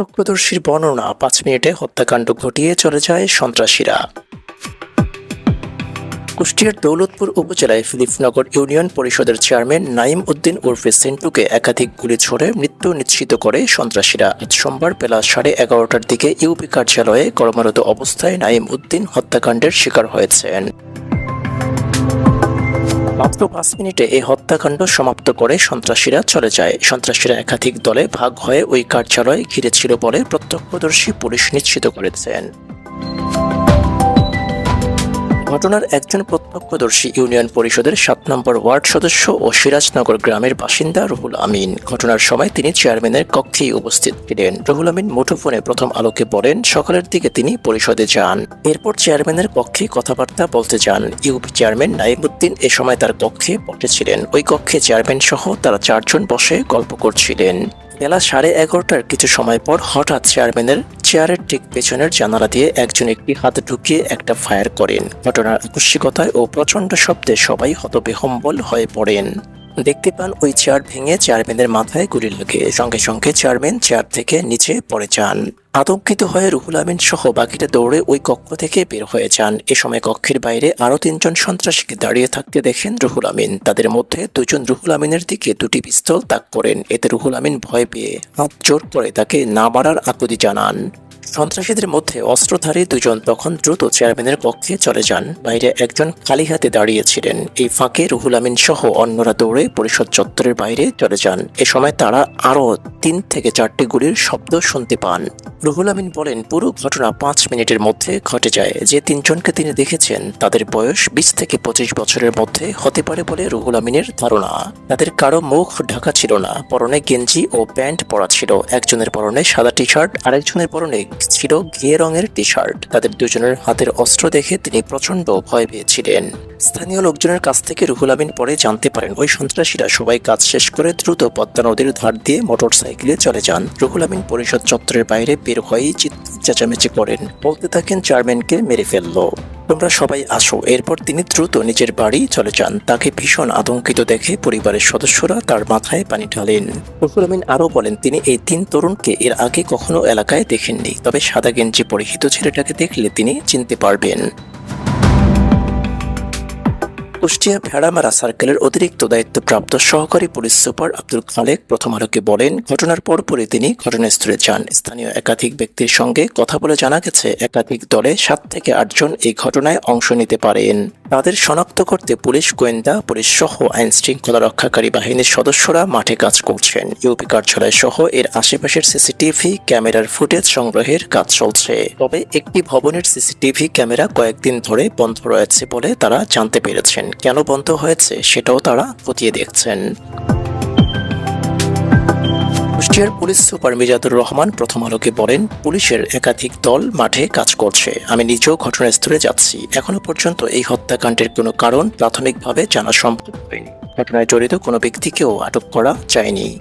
প্রত্যক্ষদর্শীর বর্ণনা, পাঁচ মিনিটে হত্যাকাণ্ড ঘটিয়ে চলে যায় সন্ত্রাসীরা। কুষ্টিয়ার দৌলতপুর উপজেলায় ফিলিপনগর ইউনিয়ন পরিষদের চেয়ারম্যান নাইম উদ্দিন ওরফে সেন্টুকে একাধিক গুলি ছড়ে মৃত্যু নিশ্চিত করে সন্ত্রাসীরা। আজ সোমবার বেলা সাড়ে এগারোটার দিকে ইউপি কার্যালয়ে কর্মরত অবস্থায় নাইম উদ্দিন হত্যাকাণ্ডের শিকার হয়েছেন। মাত্র পাঁচ মিনিটে এই হত্যাকাণ্ড সমাপ্ত করে সন্ত্রাসীরা চলে যায়। সন্ত্রাসীরা একাধিক দলে ভাগ হয়ে ওই কার্যালয় ঘিরেছিল বলে প্রত্যক্ষদর্শী পুলিশ নিশ্চিত করেছেন। ঘটনার একজন প্রত্যক্ষদর্শী ইউনিয়ন পরিষদের সাত নম্বর ওয়ার্ড সদস্য ও সিরাজনগর গ্রামের বাসিন্দা রুহুল আমিন। ঘটনার সময় তিনি চেয়ারম্যানের কক্ষেই উপস্থিত ছিলেন। রুহুল আমিন মুঠোফোনে প্রথম আলোকে বলেন সকালের দিকে তিনি পরিষদে যান। এরপর চেয়ারম্যানের কক্ষে কথাবার্তা বলতে যান। ইউপি চেয়ারম্যান নাইমুদ্দিন এ সময় তার কক্ষে বসেছিলেন ওই কক্ষে চেয়ারম্যান সহ তারা চারজন বসে গল্প করছিলেন। বেলা সাড়ে এগারোটার কিছু সময় পর হঠাৎ চেয়ারম্যানের চেয়ারের ঠিক পেছনের জানালা দিয়ে একজন একটি হাত ঢুকিয়ে একটা ফায়ার করেন। ঘটনার আকস্মিকতায় ও প্রচণ্ড শব্দে সবাই হতবিহম্বল হয়ে পড়েন। দেখতে পান ওই চেয়ার ভেঙে চেয়ারম্যানের মাথায় গুলি লাগে সঙ্গে সঙ্গে চেয়ারম্যান চেয়ার থেকে নিচে পড়ে যান। আতঙ্কিত হয়ে রুহুল আমিন সহ বাকিটা দৌড়ে ওই কক্ষ থেকে বের হয়ে যান। এ সময় কক্ষের বাইরে আরও তিনজন সন্ত্রাসীকে দাঁড়িয়ে থাকতে দেখেন রুহুল আমিন। তাদের মধ্যে দুজন রুহুল আমিনের দিকে দুটি পিস্তল তাক করেন। এতে রুহুল আমিন ভয় পেয়ে হাত জোর করে তাকে না মারার আকুতি জানান। সন্ত্রাসীদের মধ্যে অস্ত্রধারী দুজন তখন দ্রুত চেয়ারম্যানের কক্ষে চলে যান। বাইরে একজন খালি হাতে দাঁড়িয়েছিলেন এই ফাঁকে রুহুল আমিন সহ অন্যরা দৌড়ে পরিষদ চত্বরের বাইরে চলে যান। এ সময় তারা আরও তিন থেকে চারটি গুলির শব্দ শুনতে পান। রুহুল আমিন বলেন, পুরো ঘটনা পাঁচ মিনিটের মধ্যে ঘটে যায়। যে তিনজনকে তিনি দেখেছেন, তাদের বয়স বিশ থেকে পঁচিশ বছরের মধ্যে হতে পারে বলে রুহুল আমিনের ধারণা। তাদের কারও মুখ ঢাকা ছিল না। পরনে গেঞ্জি ও প্যান্ট পরা ছিল। একজনের পরনে সাদা টি শার্ট আরেকজনের পরনে ছিল ঘিয়ে রঙের টি শার্ট তাদের দুজনের হাতের অস্ত্র দেখে তিনি প্রচণ্ড ভয় পেয়েছিলেন। স্থানীয় লোকজনের কাছ থেকে রুহুল আমিন পরে জানতে পারেন, ওই সন্ত্রাসীরা সবাই কাজ শেষ করে দ্রুত পদ্মা নদীর ধার দিয়ে মোটর সাইকেলে চলে যান। রুহুল আমিন পরিষদ চত্বরের বাইরে বের হয়েই চিৎ চেঁচামেচি করেন। বলতে থাকেন, চেয়ারম্যানকে মেরে ফেলল। তোমরা সবাই আসো। এরপর তিনি দ্রুত নিজের বাড়ি চলে যান। তাকে ভীষণ আতঙ্কিত দেখে পরিবারের সদস্যরা তার মাথায় পানি ঢালেন। ফখরুল আমিন আরও বলেন, তিনি এই তিন তরুণকে এর আগে কখনো এলাকায় দেখেননি, তবে সাদা গেঞ্জি পরিহিত ছেলেটাকে দেখলে তিনি চিনতে পারবেন। কুষ্টিয়া ভেড়ামারা সার্কেলের অতিরিক্ত দায়িত্বপ্রাপ্ত সহকারী পুলিশ সুপার আব্দুল খালেক প্রথম আলোকে বলেন, ঘটনার পরপরই তিনি ঘটনাস্থলে যান। স্থানীয় একাধিক ব্যক্তির সঙ্গে কথা বলে জানা গেছে, একাধিক দলে সাত থেকে আটজন এই ঘটনায় অংশ নিতে পারেন। তাদের শনাক্ত করতে পুলিশ, গোয়েন্দা, পুলিশ সহ আইন শৃঙ্খলা রক্ষাকারী বাহিনীর সদস্যরা মাঠে কাজ করছেন। ইউপি কার্যালয় সহ এর আশেপাশের সিসিটিভি ক্যামেরার ফুটেজ সংগ্রহের কাজ চলছে। তবে একটি ভবনের সিসিটিভি ক্যামেরা কয়েকদিন ধরে বন্ধ রয়েছে বলে তারা জানতে পেরেছেন। কেন বন্ধ হয়েছে সেটাও তারা খতিয়ে দেখছেন। কুষ্টিয়ার পুলিশ সুপার মিজাদুর রহমান প্রথম আলোকে বলেন, পুলিশের একাধিক দল মাঠে কাজ করছে। আমি নিজেও ঘটনাস্থলে যাচ্ছি। এখনও পর্যন্ত এই হত্যাকাণ্ডের কোনো কারণ প্রাথমিকভাবে জানা সম্ভব হয়নি। ঘটনায় জড়িত কোনো ব্যক্তিকেও আটক করা যায়নি।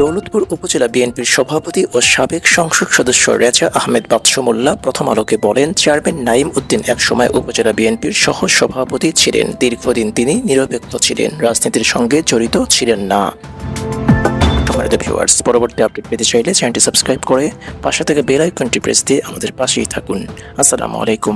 দৌলতপুর উপজেলা বিএনপির সভাপতি ও সাবেক সংসদ সদস্য রেজা আহমেদ বাদশু মোল্লা প্রথম আলোকে বলেন, চেয়ারম্যান নাইম উদ্দিন একসময় উপজেলা বিএনপির সহ সভাপতি ছিলেন। দীর্ঘদিন তিনি নিরপেক্ষ ছিলেন, রাজনীতির সঙ্গে জড়িত ছিলেন না। ভিউয়ার্স, পরবর্তী আপডেট পেতে চাইলে চ্যানেলটি সাবস্ক্রাইব করে পাশে থেকে বেল আইকনটি প্রেস দিয়ে আমাদের পাশেই থাকুন। আসসালামু আলাইকুম।